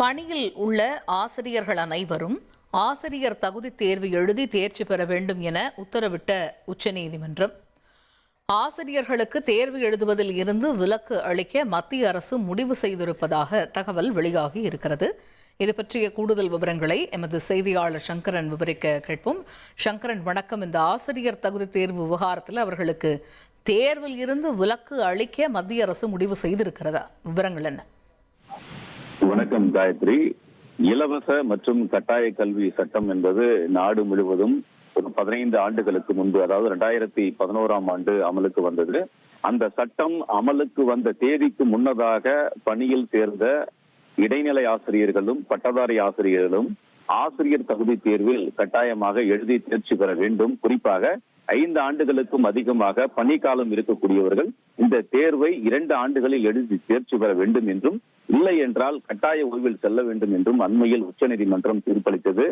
பணியில் உள்ள ஆசிரியர்கள் அனைவரும் ஆசிரியர் தகுதி தேர்வு எழுதி தேர்ச்சி பெற வேண்டும் என உத்தரவிட்ட உச்சநீதிமன்றம். ஆசிரியர்களுக்கு தேர்வு எழுதுவதில் இருந்து விலக்கு அளிக்க மத்திய அரசு முடிவு செய்திருப்பதாக தகவல் வெளியாகி இருக்கிறது. இது பற்றிய கூடுதல் விவரங்களை எமது செய்தியாளர் சங்கரன் விவரிக்க கேட்போம். சங்கரன் வணக்கம். இந்த ஆசிரியர் தகுதி தேர்வு விவகாரத்தில் அவர்களுக்கு தேர்வில் இருந்து விலக்கு அளிக்க மத்திய அரசு முடிவு செய்திருக்கிறதா? விவரங்கள் என்ன? வணக்கம் காயத்ரி இலவச மற்றும் கட்டாய கல்வி சட்டம் என்பது நாடு முழுவதும் ஒரு பதினைந்து ஆண்டுகளுக்கு முன்பு அதாவது ரெண்டாயிரத்தி பதினோராம் ஆண்டு அமலுக்கு வந்தது. அந்த சட்டம் அமலுக்கு வந்த தேதிக்கு முன்னதாக பணியில் சேர்ந்த இடைநிலை ஆசிரியர்களும் பட்டதாரி ஆசிரியர்களும் ஆசிரியர் தகுதி தேர்வில் கட்டாயமாக எழுதி தேர்ச்சி பெற வேண்டும். குறிப்பாக ஐந்து ஆண்டுகளுக்கும் அதிகமாக பணிக்காலம் இருக்கக்கூடியவர்கள் இந்த தேர்வை இரண்டு ஆண்டுகளில் எழுதி தேர்ச்சி பெற வேண்டும் என்றும் இல்லை என்றால் கட்டாய ஓய்வில் செல்ல வேண்டும் என்றும் அண்மையில் உச்சநீதிமன்றம் தீர்ப்பளித்தது.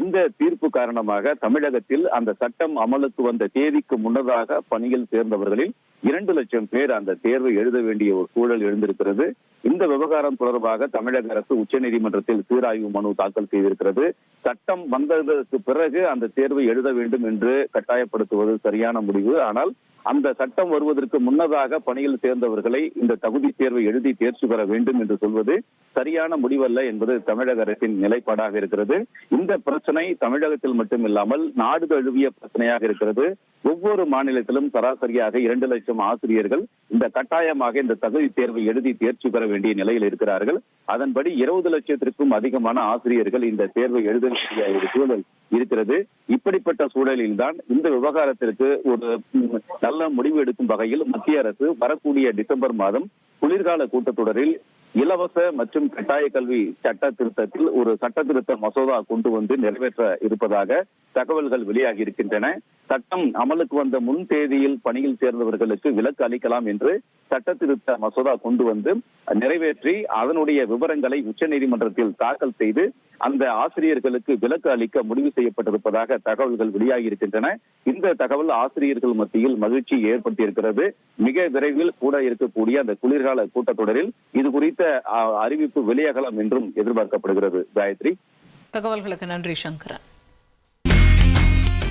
இந்த தீர்ப்பு காரணமாக தமிழகத்தில் அந்த சட்டம் அமலுக்கு வந்த தேதிக்கு முன்னதாக பணியில் சேர்ந்தவர்களில் இரண்டு லட்சம் பேர் அந்த தேர்வை எழுத வேண்டிய ஒரு சூழல் எழுந்திருக்கிறது. இந்த விவகாரம் தொடர்பாக தமிழக அரசு உச்சநீதிமன்றத்தில் சீராய்வு மனு தாக்கல் செய்திருக்கிறது. சட்டம் வந்ததற்கு பிறகு அந்த தேர்வை எழுத வேண்டும் என்று கட்டாயப்படுத்துவது சரியான முடிவு. ஆனால் அந்த சட்டம் வருவதற்கு முன்னதாக பணியில் சேர்ந்தவர்களை இந்த தகுதி தேர்வை எழுதி தேர்ச்சி பெற வேண்டும் என்று சொல்வது சரியான முடிவல்ல என்பது தமிழக அரசின் நிலைப்பாடாக இருக்கிறது. இந்த பிரச்சனை தமிழகத்தில் மட்டுமில்லாமல் நாடு தழுவிய பிரச்சனையாக இருக்கிறது. ஒவ்வொரு மாநிலத்திலும் சராசரியாக இரண்டு லட்சம் ஆசிரியர்கள் இந்த கட்டாயமாக இந்த தகுதி தேர்வை எழுதி தேர்ச்சி பெற வேண்டிய நிலையில் இருக்கிறார்கள். அதன்படி இருபது லட்சத்திற்கும் அதிகமான ஆசிரியர்கள் இந்த தேர்வை எழுத வேண்டிய ஒரு சூழல் இருக்கிறது. இப்படிப்பட்ட சூழலில் தான் இந்த விவகாரத்திற்கு ஒரு நல்ல முடிவு எடுக்கும் வகையில் மத்திய அரசு வரக்கூடிய டிசம்பர் மாதம் குளிர்கால கூட்டத்தொடரில் இலவச மற்றும் கட்டாய கல்வி சட்ட திருத்தத்தில் ஒரு சட்ட திருத்த மசோதா கொண்டு வந்து நிறைவேற்ற இருப்பதாக தகவல்கள் வெளியாகி இருக்கின்றன. சட்டம் அமலுக்கு வந்த முன் தேதியில் பணியில் சேர்ந்தவர்களுக்கு விலக்கு அளிக்கலாம் என்று சட்ட திருத்த மசோதா கொண்டு வந்து நிறைவேற்றி அதனுடைய விவரங்களை உச்சநீதிமன்றத்தில் தாக்கல் செய்து அந்த ஆசிரியர்களுக்கு விலக்கு அளிக்க முடிவு செய்யப்பட்டிருப்பதாக தகவல்கள் வெளியாகி இருக்கின்றன. இந்த தகவல் ஆசிரியர்கள் மத்தியில் மகிழ்ச்சி ஏற்படுத்தியிருக்கிறது மிக விரைவில் கூட இருக்கக்கூடிய அந்த குளிர்கால கூட்டத்தொடரில் இது குறித்த அறிவிப்பு வெளியாகலாம் என்றும் எதிர்பார்க்கப்படுகிறது. காயத்ரி. தகவல்களுக்கு நன்றி சங்கரன்.